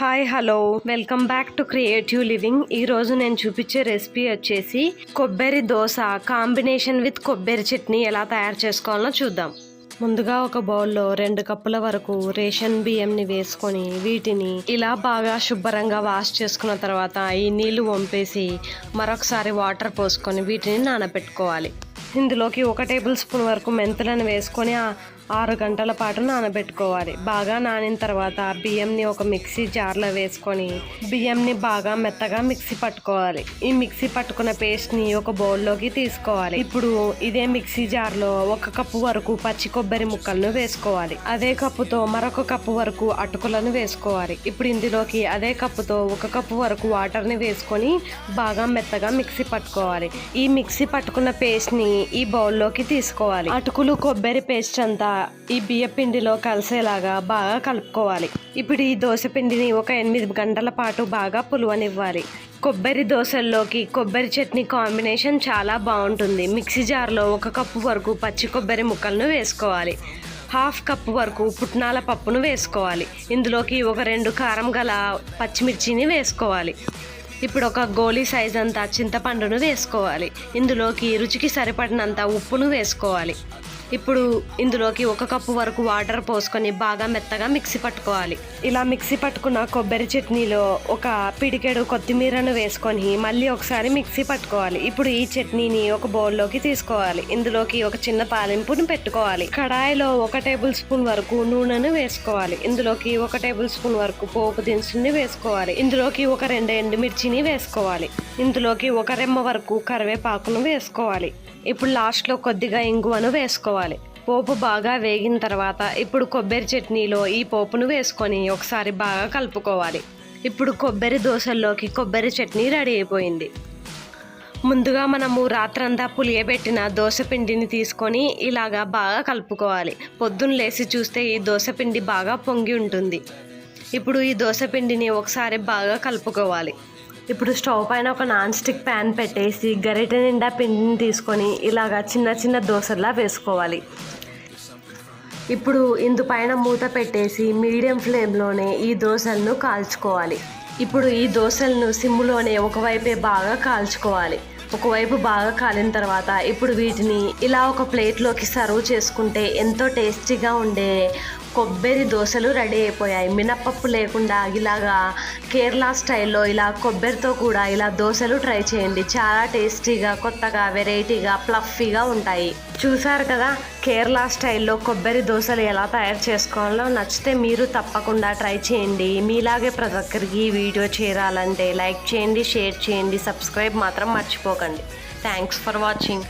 Hi hello welcome back to creative living ఈరోజు నేను చూపించే రెసిపీ వచ్చేసి కొబ్బరి దోశ కాంబినేషన్ విత్ కొబ్బరి చట్నీ ఎలా తయారు చేసుకోవాలో చూద్దాం. ముందుగా ఒక బౌల్లో రెండు కప్పుల వరకు రేషన్ బియ్యంని వేసుకొని వీటిని ఇలా బాగా శుభ్రంగా వాష్ చేసుకున్న తర్వాత ఈ నీళ్ళు వంపేసి మరొకసారి వాటర్ పోసుకొని వీటిని నానబెట్టుకోవాలి. ఇందులోకి ఒక టేబుల్ స్పూన్ వరకు మెంతులను వేసుకొని ఆరు గంటల పాటు నానబెట్టుకోవాలి. బాగా నానిన తర్వాత బియ్యంని ఒక మిక్సీ జార్లో వేసుకొని బియ్యంని బాగా మెత్తగా మిక్సీ పట్టుకోవాలి. ఈ మిక్సీ పట్టుకున్న పేస్ట్ని ఒక బౌల్లోకి తీసుకోవాలి. ఇప్పుడు ఇదే మిక్సీ జార్లో ఒక కప్పు వరకు పచ్చి కొబ్బరి ముక్కలను వేసుకోవాలి. అదే కప్పుతో మరొక కప్పు వరకు అటుకులను వేసుకోవాలి. ఇప్పుడు ఇందులోకి అదే కప్పుతో ఒక కప్పు వరకు వాటర్ని వేసుకొని బాగా మెత్తగా మిక్సీ పట్టుకోవాలి. ఈ మిక్సీ పట్టుకున్న పేస్ట్ని ఈ బౌల్లోకి తీసుకోవాలి. అటుకులు కొబ్బరి పేస్ట్ అంతా ఈ బియ్యపిండిలో కలిసేలాగా బాగా కలుపుకోవాలి. ఇప్పుడు ఈ దోశ పిండిని ఒక ఎనిమిది గంటల పాటు బాగా పులువనివ్వాలి. కొబ్బరి దోశల్లోకి కొబ్బరి చట్నీ కాంబినేషన్ చాలా బాగుంటుంది. మిక్సీ జార్లో ఒక కప్పు వరకు పచ్చి కొబ్బరి ముక్కలను వేసుకోవాలి. హాఫ్ కప్పు వరకు పుట్నాల పప్పును వేసుకోవాలి. ఇందులోకి ఒక రెండు కారం గల పచ్చిమిర్చిని వేసుకోవాలి. ఇప్పుడు ఒక గోళీ సైజ్ అంతా చింతపండును వేసుకోవాలి. ఇందులోకి రుచికి సరిపడినంత ఉప్పును వేసుకోవాలి. ఇప్పుడు ఇందులోకి ఒక కప్పు వరకు వాటర్ పోసుకొని బాగా మెత్తగా మిక్సీ పట్టుకోవాలి. ఇలా మిక్సీ పట్టుకున్న కొబ్బరి చట్నీలో ఒక పిడికెడు కొత్తిమీరను వేసుకొని మళ్ళీ ఒకసారి మిక్సీ పట్టుకోవాలి. ఇప్పుడు ఈ చట్నీని ఒక బౌల్లోకి తీసుకోవాలి. ఇందులోకి ఒక చిన్న పాలింపును పెట్టుకోవాలి. కడాయిలో ఒక టేబుల్ స్పూన్ వరకు నూనెను వేసుకోవాలి. ఇందులోకి ఒక టేబుల్ స్పూన్ వరకు పోపు దినుసుని వేసుకోవాలి. ఇందులోకి ఒక రెండు ఎండుమిర్చిని వేసుకోవాలి. ఇందులోకి ఒక రెమ్మ వరకు కరివేపాకును వేసుకోవాలి. ఇప్పుడు లాస్ట్లో కొద్దిగా ఇంగువను వేసుకోవాలి. పోపు బాగా వేగిన తర్వాత ఇప్పుడు కొబ్బరి చట్నీలో ఈ పోపును వేసుకొని ఒకసారి బాగా కలుపుకోవాలి. ఇప్పుడు కొబ్బరి దోశల్లోకి కొబ్బరి చట్నీ రెడీ అయిపోయింది. ముందుగా మనము రాత్రంతా పులియబెట్టిన దోశ పిండిని తీసుకొని ఇలాగా బాగా కలుపుకోవాలి. పొద్దున్న లేచి చూస్తే ఈ దోశ పిండి బాగా పొంగి ఉంటుంది. ఇప్పుడు ఈ దోశపిండిని ఒకసారి బాగా కలుపుకోవాలి. ఇప్పుడు స్టవ్ పైన ఒక నాన్ స్టిక్ ప్యాన్ పెట్టేసి గరిటె నిండా పిండిని తీసుకొని ఇలాగా చిన్న చిన్న దోశలా వేసుకోవాలి. ఇప్పుడు ఇందుపైన మూత పెట్టేసి మీడియం ఫ్లేమ్లోనే ఈ దోశలను కాల్చుకోవాలి. ఇప్పుడు ఈ దోశలను సిమ్లోనే ఒకవైపే బాగా కాల్చుకోవాలి. ఒకవైపు బాగా కాలిన తర్వాత ఇప్పుడు వీటిని ఇలా ఒక ప్లేట్లోకి సర్వ్ చేసుకుంటే ఎంతో టేస్టీగా ఉండే కొబ్బరి దోశలు రెడీ అయిపోయాయి. మినప్పప్పు లేకుండా ఇలాగా కేరళ స్టైల్లో ఇలా కొబ్బరితో కూడా ఇలా దోశలు ట్రై చేయండి. చాలా టేస్టీగా కొత్తగా వెరైటీగా ప్లఫీగా ఉంటాయి. చూసారు కదా కేరళ స్టైల్లో కొబ్బరి దోశలు ఎలా తయారు చేసుకోవాలో? నచ్చితే మీరు తప్పకుండా ట్రై చేయండి. మీలాగే ప్రతి ఒక్కరికి వీడియో చేరాలంటే లైక్ చేయండి షేర్ చేయండి సబ్స్క్రైబ్ మాత్రం మర్చిపోకండి. Thanks for watching.